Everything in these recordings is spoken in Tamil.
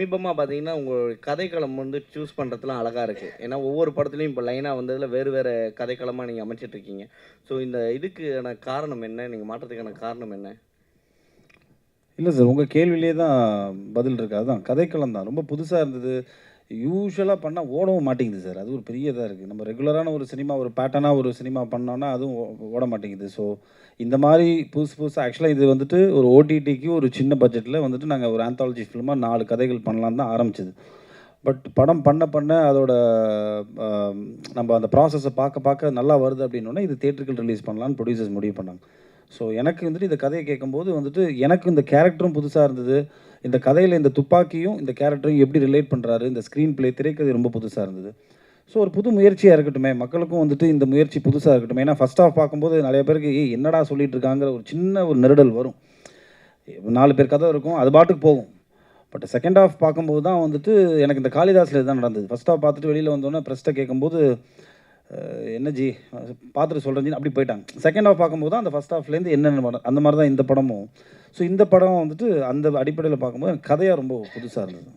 சமீபமாக பார்த்தீங்கன்னா உங்கள் கதைக்களம் வந்து சூஸ் பண்ணுறதுலாம் அழகாக இருக்குது ஏன்னா ஒவ்வொரு படத்துலையும் இப்போ லைனாக வந்ததில் வேறு வேறு கதைக்களமாக நீங்கள் அமைச்சிட்ருக்கீங்க. ஸோ இந்த இதுக்கான காரணம் என்ன? நீங்கள் மாற்றத்துக்கான காரணம் என்ன? இல்லை சார் உங்கள் கேள்வியிலே தான் பதில் இருக்குது அதுதான் கதைக்களம் தான். ரொம்ப புதுசாக இருந்தது. யூஸ்வலாக பண்ணால் ஓடவும் மாட்டேங்குது சார். அது ஒரு பெரிய இதாக இருக்குது நம்ம ரெகுலரான ஒரு சினிமா ஒரு பேட்டர்னாக ஒரு சினிமா பண்ணோன்னா அதுவும் ஓட மாட்டேங்குது. ஸோ இந்த மாதிரி புதுசு புதுசாக ஆக்சுவலாக இது வந்துட்டு ஒரு ஓடிடிக்கு ஒரு சின்ன பட்ஜெட்டில் வந்துட்டு நாங்கள் ஒரு ஆந்தாலஜி ஃபிலிமாக நாலு கதைகள் பண்ணலான்னு தான் ஆரம்பிச்சது. பட் படம் பண்ண பண்ண அதோட நம்ம அந்த ப்ராசஸை பார்க்க பார்க்க நல்லா வருது அப்படின்னோடனே இது தேட்டருக்கு ரிலீஸ் பண்ணலான்னு ப்ரொடியூசர்ஸ் முடிவு பண்ணாங்க. ஸோ எனக்கு வந்துட்டு இந்த கதையை கேட்கும்போது வந்துட்டு எனக்கு இந்த கேரக்டரும் புதுசாக இருந்தது. இந்த கதையில் இந்த துப்பாக்கியும் இந்த கேரக்டரையும் எப்படி ரிலேட் பண்ணுறாரு இந்த ஸ்க்ரீன் பிளே திரைக்கதை ரொம்ப புதுசாக இருந்தது. ஸோ ஒரு புது முயற்சியாக இருக்கட்டுமே மக்களுக்கும் வந்துட்டு இந்த முயற்சி புதுசாக இருக்கட்டும். ஏன்னா ஃபஸ்ட் ஆஃப் பார்க்கும்போது நிறைய பேருக்கு ஏய் என்னடா சொல்லிட்டு இருக்காங்கிற ஒரு சின்ன ஒரு நெருடல் வரும். நாலு பேர் கதை இருக்கும் அது பாட்டுக்கு போகும். பட் செகண்ட் ஆஃப் பார்க்கும்போது தான் வந்துட்டு எனக்கு இந்த காளிதாஸில் தான் நடந்தது. ஃபஸ்ட் ஆஃப் பார்த்துட்டு வெளியில் வந்தோடனே ப்ரெஸ்ட்டை கேட்கும்போது என்ன ஜி பார்த்துட்டு சொல்கிறேன் ஜி அப்படி போயிட்டாங்க. செகண்ட் ஹாஃப் பார்க்கும்போது தான் அந்த ஃபஸ்ட் ஹாஃப்லேருந்து என்னென்ன படம் அந்த மாதிரி தான் இந்த படமும். ஸோ இந்த படம் வந்துட்டு அந்த அடிப்படையில் பார்க்கும்போது கதையாக ரொம்ப புதுசாக இருந்தது.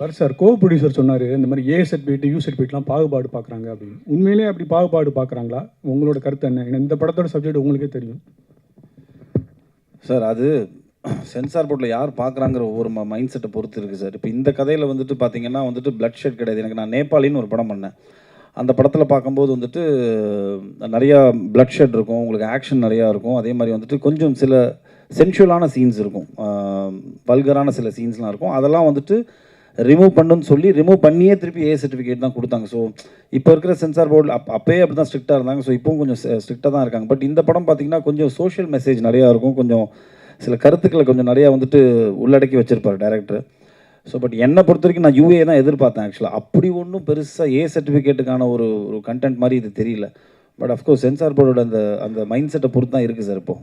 பர் சார் கோ ப்ரொடியூசர் சொன்னார் இந்த மாதிரி ஏ சர்டிஃபிகேட் யூ சர்டிஃபிகேட்லாம் பாகுபாடு பார்க்குறாங்க அப்படின்னு. உண்மையிலேயே அப்படி பாகுபாடு பார்க்குறாங்களா? உங்களோட கருத்து என்ன? இந்த படத்தோட சப்ஜெக்ட் உங்களுக்கே தெரியும். சார் அது சென்சார் போர்டில் யார் பார்க்குறாங்கிற ஒவ்வொரு மைண்ட் செட்டை பொறுத்து இருக்குது சார். இப்போ இந்த கதையில் வந்துட்டு பார்த்தீங்கன்னா வந்துட்டு பிளட் ஷெட் கிடையாது. எனக்கு நான் நேபாளின்னு ஒரு படம் பண்ணேன். அந்த படத்தில் பார்க்கும்போது வந்துட்டு நிறையா பிளட் ஷெட் இருக்கும் உங்களுக்கு ஆக்ஷன் நிறையா இருக்கும். அதே மாதிரி வந்துட்டு கொஞ்சம் சில சென்ஷுவலான சீன்ஸ் இருக்கும். வல்கரான சில சீன்ஸ்லாம் இருக்கும். அதெல்லாம் வந்துட்டு ரிமூவ் பண்ணுன்னு சொல்லி ரிமூவ் பண்ணியே திருப்பி ஏ சர்டிஃபிகேட் தான் கொடுத்தாங்க. ஸோ இப்போ இருக்கிற சென்சார் போர்டில் அப் அப்பயே அப்படி தான் ஸ்ட்ரிக்டாக இருந்தாங்க. ஸோ இப்போவும் கொஞ்சம் ஸ்ட்ரிக்டாக தான் இருக்காங்க. பட் இந்த படம் பார்த்தீங்கன்னா கொஞ்சம் சோஷியல் மெசேஜ் நிறையா இருக்கும். கொஞ்சம் சில கருத்துக்களை கொஞ்சம் நிறையா வந்துட்டு உள்ளடக்கி வச்சிருப்பார் டேரக்டர் ஸோ பட் என்னை பொறுத்த வரைக்கும் நான் யூஏ தான் எதிர்பார்த்தேன் ஆக்சுவலாக அப்படி ஒன்றும் பெருசாக ஏ சர்டிஃபிகேட்டுக்கான ஒரு ஒரு கண்டென்ட் மாதிரி இது தெரியல. பட் அஃப்கோர்ஸ் சென்சார் போர்டோட அந்த அந்த மைண்ட் செட்டை பொறுத்து தான் இருக்குது சார் இப்போது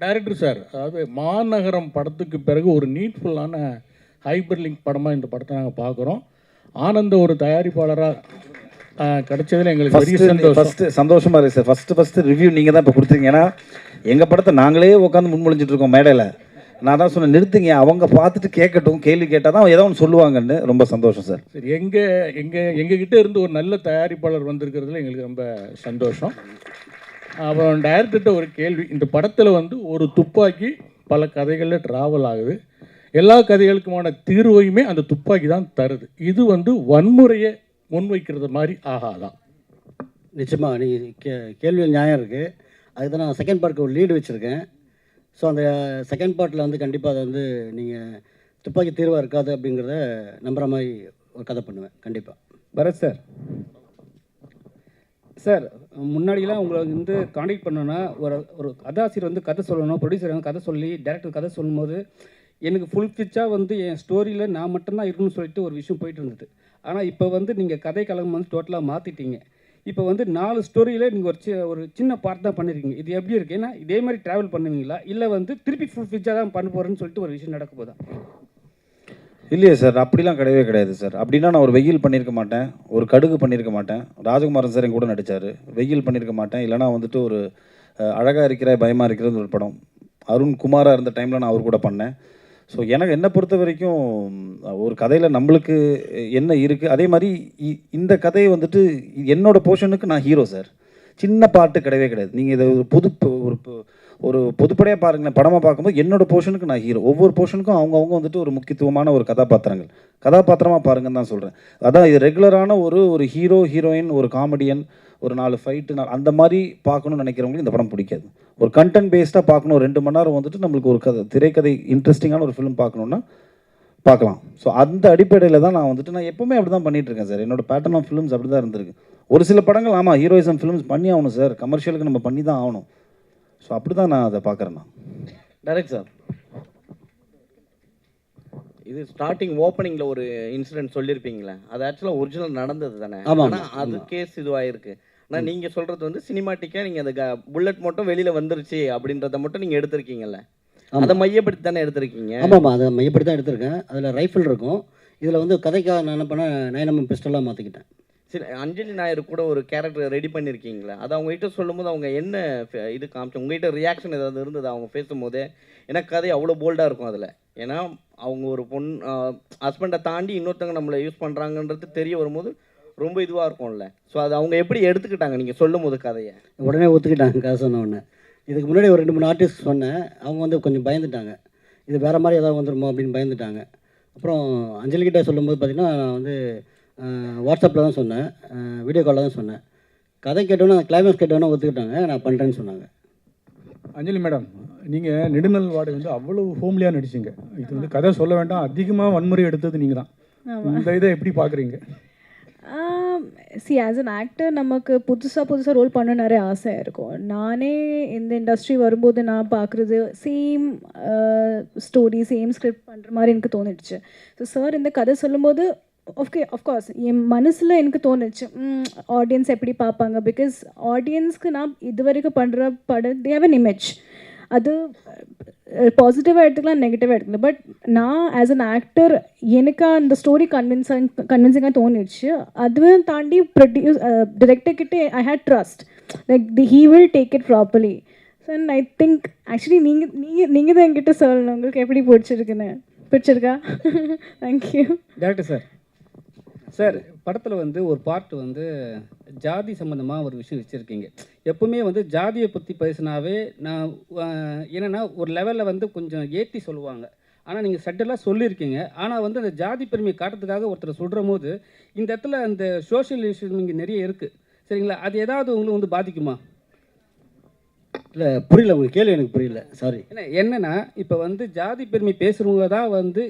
டைரக்டர் சார் அதாவது மாநகரம் படத்துக்கு பிறகு ஒரு நீட்ஃபுல்லான ஹைப்பர் லிங்க் படமாக இந்த படத்தை நாங்கள் பார்க்குறோம். ஆனந்த ஒரு தயாரிப்பாளராக கிடைச்சதுல எங்களுக்கு பெரிய சந்தோஷம். ஃபஸ்ட்டு சந்தோஷமாக இருக்குது சார் ஃபஸ்ட்டு ஃபஸ்ட்டு ரிவ்யூ நீங்கள் தான் இப்போ கொடுத்துருங்க ஏன்னா எங்கள் படத்தை நாங்களே உட்காந்து முன்மொழிஞ்சிட்டு இருக்கோம் மேடையில். நான் தான் சொன்னேன் நிறுத்துங்க. அவங்க பார்த்துட்டு கேட்கட்டும் கேள்வி கேட்டால் தான் ஏதோ ஒன்று சொல்லுவாங்கன்னு. ரொம்ப சந்தோஷம் சார். சரி எங்கே எங்கள் எங்ககிட்ட இருந்து ஒரு நல்ல தயாரிப்பாளர் வந்திருக்கிறதுல எங்களுக்கு ரொம்ப சந்தோஷம். அப்புறம் டைரக்டர்கிட்ட ஒரு கேள்வி. இந்த படத்தில் வந்து ஒரு துப்பாக்கி பல கதைகளில் ட்ராவல் ஆகுது. எல்லா கதைகளுக்குமான தீர்வையுமே அந்த துப்பாக்கி தான் தருது. இது வந்து வன்முறையை முன்வைக்கிறது மாதிரி ஆகாதான் நிச்சயமாக நீ கே கேள்வியில் நியாயம் இருக்குது அதுக்கு தான் நான் செகண்ட் பார்ட்க்கு ஒரு லீடு வச்சுருக்கேன். ஸோ அந்த செகண்ட் பார்ட்டில் வந்து கண்டிப்பாக அதை வந்து நீங்கள் துப்பாக்கி தீர்வாக இருக்காது அப்படிங்கிறத நம்புகிற மாதிரி ஒரு கதை பண்ணுவேன். கண்டிப்பாக பரத் சார் சார் முன்னாடிலாம் உங்களை வந்து காண்டாக்ட் பண்ணோன்னா ஒரு ஒரு கதாசிரியர் வந்து கதை சொல்லணும் ப்ரொடியூசர் வந்து கதை சொல்லி டேரக்டர் கதை சொல்லும்போது எனக்கு ஃபுல் ஃபிச்சாக வந்து என் ஸ்டோரியில் நான் மட்டும்தான் இருக்கணும்னு சொல்லிட்டு ஒரு விஷயம் போயிட்டு இருந்தது. ஆனால் இப்போ வந்து நீங்கள் கதை கலகம் வந்து டோட்டலாக மாற்றிட்டீங்க இப்போ வந்து நாலு ஸ்டோரியில் நீங்கள் ஒரு சி ஒரு சின்ன பார்ட் தான் பண்ணியிருக்கீங்க இது எப்படி இருக்கு? ஏன்னா இதே மாதிரி ட்ராவல் பண்ணுவீங்களா? இல்லை வந்து திருப்பி ஃபுல் ஃபிச்சாக தான் பண்ண போகிறேன்னு சொல்லிட்டு ஒரு விஷயம் நடக்க போதா? இல்லையே சார் அப்படிலாம் கிடையவே கிடையாது சார். அப்படின்னா நான் ஒரு வெயில் பண்ணியிருக்க மாட்டேன். ஒரு கடுகு பண்ணியிருக்க மாட்டேன். ராஜகுமாரன் சார் என் கூட நடித்தார் வெயில் பண்ணியிருக்க மாட்டேன். இல்லைனா வந்துட்டு ஒரு அழகாக அழகா இருக்கிற பயமாக இருக்கிறது ஒரு படம். அருண் குமாராக இருந்த டைமில் நான் அவர் கூட பண்ணேன். ஸோ எனக்கு என்னை பொறுத்த வரைக்கும் ஒரு கதையில் நம்மளுக்கு என்ன இருக்குது அதே மாதிரி இ- இந்த கதையை வந்துட்டு என்னோடய போர்ஷனுக்கு நான் ஹீரோ சார் சின்ன பாட்டு கிடையவே கிடையாது. நீங்கள் இதை ஒரு பொது ஒரு ஒரு பொதுப்படையாக பாருங்களேன் படமாக பார்க்கும்போது என்னோடய போர்ஷனுக்கு நான் ஹீரோ ஒவ்வொரு போர்ஷனுக்கும் அவங்கவுங்க வந்துட்டு ஒரு முக்கியத்துவமான ஒரு கதாபாத்திரங்கள். கதாபாத்திரமாக பாருங்கன்னு தான் சொல்கிறேன் அதான் இது ரெகுலரான ஒரு ஒரு ஹீரோ ஹீரோயின் ஒரு காமெடியன் ஒரு நாலு ஃபைட்டு அந்த மாதிரி பார்க்கணும்னு நினைக்கிறவங்களுக்கு இந்த படம் பிடிக்காது. ஒரு கண்டென்ட் பேஸ்டாக பார்க்கணும் ஒரு ரெண்டு மணி நேரம் வந்துட்டு நம்மளுக்கு ஒரு கதை திரைக்கதை இன்ட்ரெஸ்டிங்கான ஒரு ஃபிலிம் பார்க்கணுன்னா பார்க்கலாம். ஸோ அந்த அடிப்படையில் தான் நான் வந்துட்டு நான் எப்பவுமே அப்படி தான் பண்ணிட்டு இருக்கேன் சார் என்னோட பேட்டர்ன் ஆஃப் ஃபிலிம்ஸ் அப்படி தான் இருந்திருக்கு. ஒரு சில படங்கள் ஆமாம் ஹீரோயிசம் ஃபிலிம்ஸ் பண்ணி ஆகணும் சார் கமர்ஷியலுக்கு நம்ம பண்ணி தான் ஆகணும். ஸோ அப்படி தான் நான் அதை பார்க்குறேன் நான். டைரக்ட் சார் இது ஸ்டார்டிங் ஓப்பனிங்ல ஒரு இன்சிடென்ட் சொல்லியிருப்பீங்களே அது ஆக்சுவலாக ஒரிஜினல் நடந்தது தானே. ஆனால் அது கேஸ் இதுவாயிருக்கு. ஆனால் நீங்கள் சொல்கிறது வந்து சினிமாட்டிக்காக நீங்கள் அந்த புல்லட் மட்டும் வெளியில் வந்துருச்சு அப்படின்றத மட்டும் நீங்கள் எடுத்திருக்கீங்கல்ல. அதை மையப்படுத்தி தானே எடுத்திருக்கீங்க ஆமாம்மா அதை மையப்படி தான் எடுத்திருக்கேன். அதில் ரைஃபிள் இருக்கும். இதில் வந்து கதைக்காக நான் என்ன பண்ணேன் நயனம்மன் பிஸ்டலாக மாற்றிக்கிட்டேன் சரி அஞ்சலி நாயர் கூட ஒரு கேரக்டர் ரெடி பண்ணியிருக்கீங்களா அது அவங்ககிட்ட சொல்லும்போது அவங்க என்ன இது காமிச்சு உங்ககிட்ட ரியாக்ஷன் ஏதாவது இருந்தது? அவங்க பேசும்போது? ஏன்னா கதை அவ்வளோ போல்டாக இருக்கும் அதில். ஏன்னா அவங்க ஒரு பொண் ஹஸ்பண்டை தாண்டி இன்னொருத்தவங்க நம்மளை யூஸ் பண்ணுறாங்கன்றது தெரிய வரும்போது ரொம்ப இதுவாக இருக்கும்ல. ஸோ அது அவங்க எப்படி எடுத்துக்கிட்டாங்க? நீங்கள் சொல்லும் போது கதையை. உடனே ஒத்துக்கிட்டாங்க கதை சொன்ன உடனே. இதுக்கு முன்னாடி ஒரு ரெண்டு மூணு ஆர்டிஸ்ட் சொன்னேன். அவங்க வந்து கொஞ்சம் பயந்துட்டாங்க. இது வேறு மாதிரி ஏதாவது வந்துருமோ அப்படின்னு பயந்துட்டாங்க. அப்புறம் அஞ்சலி கிட்ட சொல்லும்போது பார்த்தீங்கன்னா நான் வந்து வாட்ஸ்அப்பில் தான் சொன்னேன். வீடியோ காலில் தான் சொன்னேன். கதை கேட்டோன்னே கிளைமேக்ஸ் கேட்டோன்னே ஒத்துக்கிட்டாங்க. நான் பண்ணுறேன்னு சொன்னாங்க. அஞ்சலி மேடம் நீங்கள் நெடுநல் வாடகை வந்து அவ்வளவு ஹோம்லியாக நடிச்சீங்க. இது வந்து கதை சொல்ல வேண்டாம். அதிகமாக வன்முறை எடுத்தது நீங்கள் தான் இந்த இதை எப்படி பார்க்குறீங்க சி ஆஸ் அன் ஆக்டர் நமக்கு புதுசாக புதுசாக ரோல் பண்ண நிறைய ஆசை இருக்கும். நானே இந்த இண்டஸ்ட்ரி வரும்போது நான் பார்க்குறது சேம் ஸ்டோரி சேம் ஸ்கிரிப்ட் பண்ணுற மாதிரி எனக்கு தோணிடுச்சு. ஸோ சார் இந்த கதை சொல்லும்போது ஓகே அஃப்கோர்ஸ் என் மனசில் எனக்கு தோணுச்சு ஆடியன்ஸ் எப்படி பார்ப்பாங்க? பிகாஸ் ஆடியன்ஸ்க்கு நான் இது வரைக்கும் பண்ணுற படம் தேவன் இமேஜ் அது பாசிட்டிவாக எடுத்துக்கலாம் நெகட்டிவாக எடுத்துக்கலாம். பட் நான் ஆஸ் அன் ஆக்டர் எனக்கு அந்த ஸ்டோரி கன்வின்சிங் கன்வின்சிங்காக தோணிடுச்சு. அதுவும் தாண்டி produce டிரெக்டர்கிட்ட I had trust like the he will take it properly so and I think actually நீங்கள் நீங்கள் நீங்கள் தான் என்கிட்ட சொல்லணும். உங்களுக்கு எப்படி பிடிச்சிருக்குன்னு. பிடிச்சிருக்கா? தேங்க்யூ டேரக்டர் சார் சார் படத்தில் வந்து ஒரு பார்ட் வந்து ஜாதி சம்மந்தமாக ஒரு விஷயம் வச்சுருக்கீங்க. எப்பவுமே வந்து ஜாதியை பற்றி பேசினாவே நான் என்னன்னா ஒரு லெவலில் வந்து கொஞ்சம் ஏற்றி சொல்லுவாங்க. ஆனால் நீங்கள் சட்டெல்லாம் சொல்லியிருக்கீங்க. ஆனால் வந்து அந்த ஜாதி பெருமையை காட்டுறதுக்காக ஒருத்தர் சொல்கிற போது இந்த இடத்துல அந்த சோஷியல் இஷ்யூஸ் இங்கே நிறைய இருக்குது சரிங்களா? அது ஏதாவது உங்களுக்கு வந்து பாதிக்குமா? இல்லை புரியல. உங்கள் கேள்வி எனக்கு புரியல. சாரி என்ன என்னன்னா இப்போ வந்து ஜாதி பெருமை பேசுகிறவங்க தான் வந்து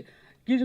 கீழ்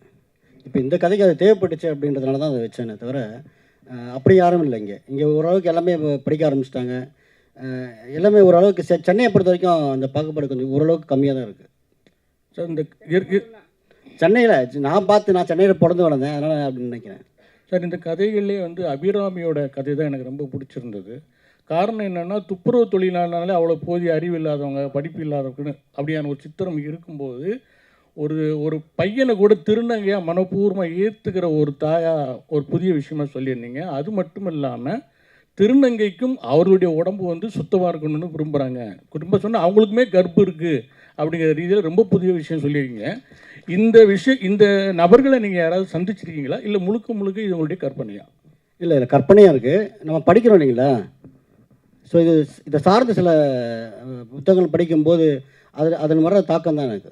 இப்போ இந்த கதைக்கு அது தேவைப்பட்டுச்சு அப்படின்றதுனால தான் அதை வச்சேனே தவிர அப்படி யாரும் இல்லை இங்கே. இங்கே ஓரளவுக்கு எல்லாமே படிக்க ஆரம்பிச்சிட்டாங்க. எல்லாமே ஓரளவுக்கு சென்னையை பொறுத்த வரைக்கும் அந்த பாகுபாடு கொஞ்சம் ஓரளவுக்கு கம்மியாக தான் இருக்குது சார் இந்த சென்னையில் நான் பார்த்து நான் சென்னையில் பிறந்து வளர்ந்தேன் அதனால் அப்படின்னு நினைக்கிறேன். சார் இந்த கதைகள்லேயே வந்து அபிராமியோட கதை தான் எனக்கு ரொம்ப பிடிச்சிருந்தது. காரணம் என்னென்னா துப்புரவு தொழிலாளனாலே அவ்வளோ போதிய அறிவு இல்லாதவங்க படிப்பு இல்லாதவங்கன்னு அப்படியான ஒரு சித்திரம் இருக்கும்போது ஒரு ஒரு பையனை கூட திருநங்கையாக மனப்பூர்வமாக ஏற்றுக்கிற ஒரு தாயாக ஒரு புதிய விஷயமா சொல்லியிருந்தீங்க. அது மட்டும் இல்லாமல் திருநங்கைக்கும் அவர்களுடைய உடம்பு வந்து சுத்தமாக இருக்கணும்னு விரும்புகிறாங்க குடும்பம் சொன்னால் அவங்களுக்குமே கர்ப்பு இருக்குது அப்படிங்கிற ரீதியில் ரொம்ப புதிய விஷயம் சொல்லியிருக்கீங்க. இந்த விஷயம் இந்த நபர்களை நீங்கள் யாராவது சந்திச்சிருக்கீங்களா? இல்லை முழுக்க முழுக்க இது உங்களுடைய கற்பனையா? இல்லை இல்லை கற்பனையாக இருக்குது நம்ம படிக்கிறோம் இல்லைங்களா? ஸோ இது இதை சார்ந்த சில புத்தகங்கள் படிக்கும்போது அது அதன் வர தாக்கம் தான் எனக்கு.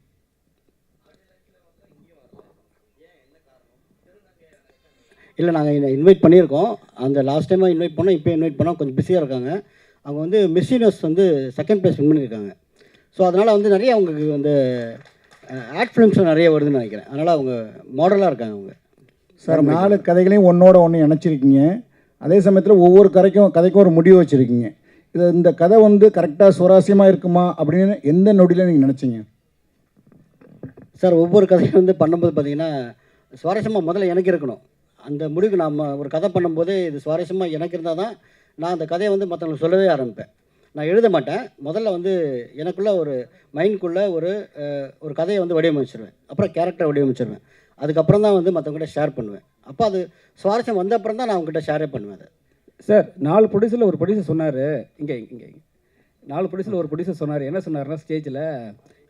இல்லை நாங்கள் இன்வைட் பண்ணியிருக்கோம். அந்த லாஸ்ட் டைமாக இன்வைட் பண்ணோம் இப்போ இன்வைட் பண்ணோம். கொஞ்சம் பிஸியாக இருக்காங்க. அவங்க வந்து மிஸ் யூனிவர்ஸ் வந்து செகண்ட் ப்ளேஸ் வின் பண்ணியிருக்காங்க. ஸோ அதனால் வந்து நிறைய அவங்களுக்கு வந்து ஆட் ஃபிலிம்ஸும் நிறைய வருதுன்னு நினைக்கிறேன். அதனால் அவங்க மாடலாக இருக்காங்க அவங்க. சார் நாலு கதைகளையும் ஒன்றோட ஒன்று இணைச்சிருக்கீங்க. அதே சமயத்தில் ஒவ்வொரு கதைக்கும் கதைக்கும் ஒரு முடிவு வச்சுருக்கீங்க. இது இந்த கதை வந்து கரெக்டாக சுவாரஸ்யமாக இருக்குமா அப்படின்னு எந்த நொடியில் நீங்கள் நினச்சிங்க? சார் ஒவ்வொரு கதையும் வந்து பண்ணும்போது பார்த்தீங்கன்னா சுவாரஸ்யமாக முதல்ல எனக்கு இருக்கணும். அந்த முடிவுக்கு நாம் ஒரு கதை பண்ணும்போது இது சுவாரஸ்யமாக எனக்கு இருந்தால் தான் நான் அந்த கதையை வந்து மற்றவங்களுக்கு சொல்லவே ஆரம்பிப்பேன். நான் எழுத மாட்டேன். முதல்ல வந்து எனக்குள்ளே ஒரு மைண்ட்குள்ளே ஒரு ஒரு கதையை வந்து வடிவமைச்சிருவேன். அப்புறம் கேரக்டரை வடிவமைச்சிருவேன். அதுக்கப்புறம் தான் வந்து மற்றவங்ககிட்ட ஷேர் பண்ணுவேன். அப்போ அது சுவாரஸ்யம் வந்த அப்புறம் தான் நான் அவங்ககிட்ட ஷேரே பண்ணுவேன் அதை. சார் நாலு ப்ரொடியூசரில் ஒரு ப்ரொடியூசர் சொன்னார். இங்கே இங்கே நாலு ப்ரொடியூசரில் ஒரு ப்ரொடியூசர் சொன்னார். என்ன சொன்னார்னா ஸ்டேஜில்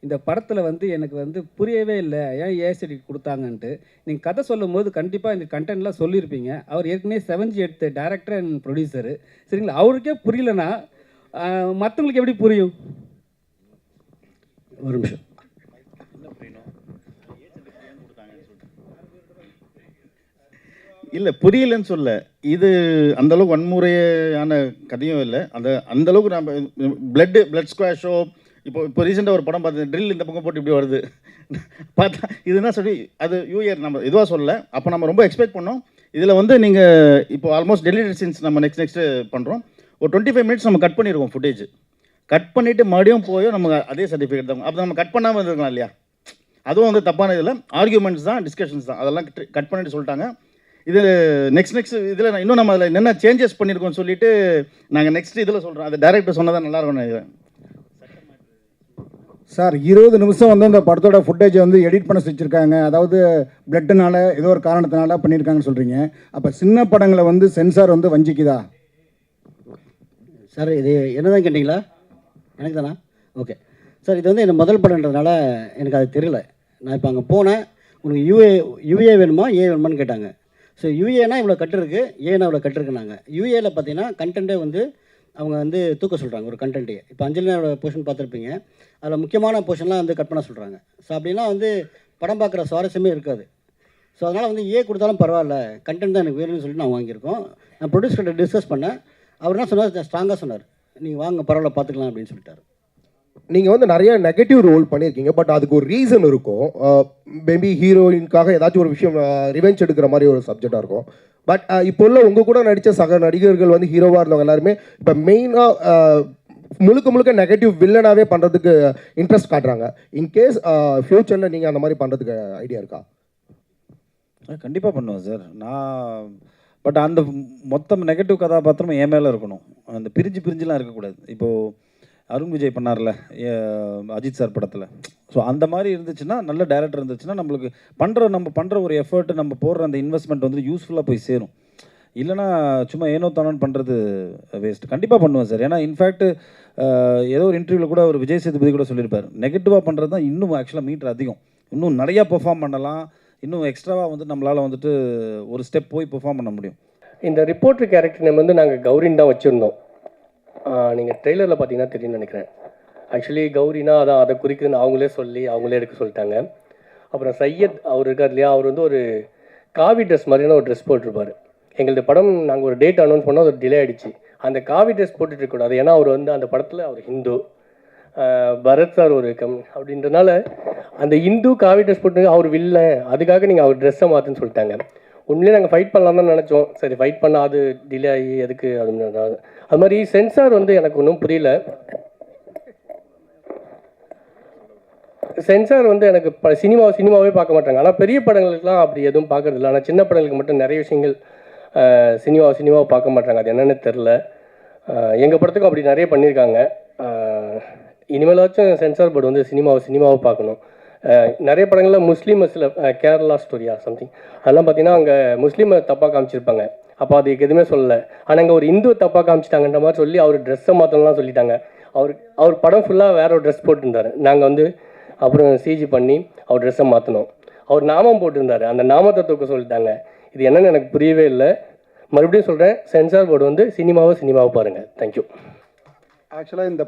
இந்த படத்தில் வந்து எனக்கு வந்து புரியவே இல்லை. ஏன் ஏஎஸ்டி கொடுத்தாங்கன்ட்டு. நீங்கள் கதை சொல்லும் போது கண்டிப்பாக இந்த கண்டென்ட்லாம் சொல்லியிருப்பீங்க. அவர் ஏற்கனவே செவன்ஜி எடுத்த டேரக்டர் அண்ட் ப்ரொடியூசரு சரிங்களா? அவருக்கே புரியலனா மற்றவங்களுக்கு எப்படி புரியும்? ஒரு நிமிஷம். இல்லை புரியலன்னு சொல்ல. இது அந்தளவுக்கு வன்முறையான கதையும் இல்லை. அந்த அந்த அளவுக்கு நம்ம பிளட்டு பிளட் ஸ்குவாஷோ இப்போ இப்போ ரீசெண்டாக ஒரு படம் பார்த்தேன். ட்ரில் இந்த பக்கம் போட்டு இப்படி வருது. பார்த்தா இதுனா சொல்லி அது யூ இயர் நம்ம இதுவாக சொல்லல. அப்போ நம்ம ரொம்ப எக்ஸ்பெக்ட் பண்ணோம். இதில் வந்து நீங்கள் இப்போ ஆல்மோஸ்ட் டெலிவரி சீன்ஸ் நம்ம நெக்ஸ்ட் நெக்ஸ்ட்டு பண்ணுறோம் ஒரு டுவெண்ட்டி ஃபைவ் மினிட்ஸ் நம்ம கட் பண்ணியிருக்கோம் ஃபுட்டேஜ் கட் பண்ணிவிட்டு மறுபடியும் போய் நமக்கு அதே சர்டிஃபிகேட் தான். அப்போ நம்ம கட் பண்ணாமல் இருந்திருக்கலாம் இல்லையா? அதுவும் வந்து தப்பான இதில். ஆர்கியூமெண்ட்ஸ் தான் டிஸ்கஷன்ஸ் தான். அதெல்லாம் கட் பண்ணிட்டு சொல்லிட்டாங்க. இது நெக்ஸ்ட் நெக்ஸ்ட் இதில் இன்னும் நம்ம அதில் என்னென்ன சேஞ்சஸ் பண்ணியிருக்கோம்னு சொல்லிட்டு நாங்கள் நெக்ஸ்ட் இதில் சொல்கிறோம் அது டேரக்டர் சொன்னதான் நல்லாயிருக்கும்னு நினைக்கிறேன். சார் இருபது நிமிஷம் வந்து அந்த படத்தோட ஃபுட்டேஜை வந்து எடிட் பண்ண வச்சுருக்காங்க. அதாவது பிளட்டுனால ஏதோ ஒரு காரணத்தினால பண்ணியிருக்காங்கன்னு சொல்கிறீங்க அப்போ சின்ன படங்களை வந்து சென்சார் வந்து வஞ்சிக்குதா? சார் இது என்னதான் கேட்டிங்களா? எனக்கு தானா? ஓகே சார் இது வந்து எனக்கு முதல் படம்ன்றதுனால எனக்கு அது தெரியல. நான் இப்போ அங்கே போனேன். உனக்கு யூஏ யூஏ வேணுமா? ஏ வேணுமான்னு கேட்டாங்க. ஸோ யூஏனா இவ்வளோ கட்டிருக்கு இருக்குது ஏனா இவ்வளோ கட்டிருக்குனாங்க யூஏல பார்த்தீங்கன்னா கண்டென்ட்டே வந்து அவங்க வந்து தூக்க சொல்கிறாங்க ஒரு கண்டென்ட்டே இப்போ அஞ்சலினோட போர்ஷன் பார்த்துருப்பீங்க. அதில் முக்கியமான போர்ஷன்லாம் வந்து கட் பண்ண சொல்கிறாங்க ஸோ அப்படின்னா வந்து படம் பார்க்குற சுவாரஸ்யமே இருக்காது. ஸோ அதனால் வந்து ஏ கொடுத்தாலும் பரவாயில்ல கண்டென்ட் தான் எனக்கு வேணும்னு சொல்லிட்டு நான் வாங்கியிருக்கோம். நான் ப்ரொடியூசர்கிட்ட டிஸ்கஸ் பண்ணேன். அவர் என்ன சொன்னார்? ஸ்ட்ராங்காக சொன்னார். நீங்கள் வாங்க பரவாயில்ல பார்த்துக்கலாம் அப்படின்னு சொல்லிட்டார். நீங்கள் வந்து நிறைய நெகட்டிவ் ரோல் பண்ணியிருக்கீங்க பட் அதுக்கு ஒரு ரீசன் இருக்கும். மேபி ஹீரோயின்காக ஏதாச்சும் ஒரு விஷயம் ரிவெஞ்ச் எடுக்கிற மாதிரி ஒரு சப்ஜெக்டாக இருக்கும். பட் இப்போ உள்ள உங்கள் கூட நடித்த சக நடிகர்கள் வந்து ஹீரோவாக இருந்தவங்க எல்லாருமே இப்போ மெயினாக முழுக்க முழுக்க நெகட்டிவ் வில்லனாகவே பண்ணுறதுக்கு இன்ட்ரெஸ்ட் காட்டுறாங்க. இன்கேஸ் ஃப்யூச்சரில் நீங்கள் அந்த மாதிரி பண்ணுறதுக்கு ஐடியா இருக்கா? கண்டிப்பாக பண்ணுவேன் சார் நான் பட் அந்த மொத்தம் நெகட்டிவ் கதாபாத்திரம் என் மேலே இருக்கணும். அந்த பிரிஞ்சு பிரிஞ்சுலாம் இருக்கக்கூடாது. இப்போது அருண் விஜய் பண்ணார்ல அஜித் சார் படத்தில். ஸோ அந்த மாதிரி இருந்துச்சுன்னா நல்ல டேரக்டர் இருந்துச்சுன்னா நம்மளுக்கு பண்ணுற நம்ம பண்ணுற ஒரு எஃபர்ட் நம்ம போடுற அந்த இன்வெஸ்ட்மெண்ட் வந்து யூஸ்ஃபுல்லாக போய் சேரும். இல்லைனா சும்மா ஏனோ தானோன்னு பண்ணுறது வேஸ்ட் கண்டிப்பாக பண்ணுவேன் சார். ஏன்னா இன்ஃபேக்ட் ஏதோ ஒரு இன்டர்வியூவில் கூட ஒரு விஜய் சேதுபதி கூட சொல்லியிருப்பார். நெகட்டிவாக பண்ணுறது தான் இன்னும் ஆக்சுவலாக மீட்டர் அதிகம். இன்னும் நிறையா பெர்ஃபார்ம் பண்ணலாம். இன்னும் எக்ஸ்ட்ராவாக வந்து நம்மளால் வந்துட்டு ஒரு ஸ்டெப் போய் பெர்ஃபார்ம் பண்ண முடியும். இந்த ரிப்போர்ட்டர் கேரக்டர் நேம் வந்து நாங்கள் கௌரின் தான் வச்சுருந்தோம். நீங்கள் ட்ரெய்லரில் பார்த்தீங்கன்னா தெரியும்னு நினைக்கிறேன். ஆக்சுவலி கௌரினா அதான் அதை குறிக்குதுன்னு அவங்களே சொல்லி அவங்களே எடுக்க சொல்லிட்டாங்க. அப்புறம் சையத் அவர் இருக்கார் இல்லையா அவர் வந்து ஒரு காவி ட்ரெஸ் மாதிரியான ஒரு ட்ரெஸ் போட்டிருப்பார். எங்களது படம் நாங்கள் ஒரு டேட் அனௌன்ஸ் பண்ணோம் அது டிலே ஆயிடுச்சு. அந்த காவி ட்ரெஸ் போட்டுட்டு இருக்கக்கூடாது. ஏன்னா அவர் வந்து அந்த படத்தில் அவர் ஹிந்து. பரத் சார் ஒரு கம் அப்படின்றனால அந்த இந்து காவி ட்ரெஸ் போட்டு அவர் வில்லை அதுக்காக நீங்கள் அவர் ட்ரெஸ்ஸை மாற்றுன்னு சொல்லிட்டாங்க. உண்மையிலே நாங்கள் ஃபைட் பண்ணலாம் தான் நினச்சோம். சரி ஃபைட் பண்ணால் அது டிலே ஆகி எதுக்கு அது அது மாதிரி சென்சார் வந்து எனக்கு ஒன்றும் புரியல. சென்சார் வந்து எனக்கு ப சினிமா சினிமாவே பார்க்க மாட்டாங்க. ஆனால் பெரிய படங்களுக்குலாம் அப்படி எதுவும் பார்க்கறது இல்லை. ஆனால் சின்ன படங்களுக்கு மட்டும் நிறைய விஷயங்கள் சினிமா சினிமாவை பார்க்க மாட்டாங்க. அது என்னென்னு தெரில எங்கள் படத்துக்கும் அப்படி நிறைய பண்ணியிருக்காங்க. இனிமேலாச்சும் சென்சார் போர்டு வந்து சினிமாவை சினிமாவை பார்க்கணும். நிறைய படங்களில் முஸ்லீம் சில கேரளா ஸ்டோரியா சம்திங் அதெல்லாம் பார்த்தீங்கன்னா அங்கே முஸ்லீமை தப்பாக காமிச்சிருப்பாங்க. அப்போ அதுக்கு எதுவுமே சொல்லலை. ஆனால் அங்கே ஒரு இந்துவை தப்பாக காமிச்சிட்டாங்கன்ற மாதிரி சொல்லி அவர் ட்ரெஸ்ஸை மாற்றலாம் சொல்லிட்டாங்க. அவர் அவர் படம் ஃபுல்லாக வேற ஒரு ட்ரெஸ் போட்டிருந்தார். நாங்கள் வந்து அப்புறம் சிஜி பண்ணி அவர் ட்ரெஸ்ஸை மாற்றினோம் அவர் நாமம் போட்டிருந்தார். அந்த நாமத்தை தூக்க சொல்லிட்டாங்க. இது என்னன்னு எனக்கு புரியவே இல்லை. மறுபடியும் சொல்கிறேன் சென்சார் போர்டு வந்து சினிமாவை சினிமாவை பாருங்கள் தேங்க்யூ ஆக்சுவலாக இந்த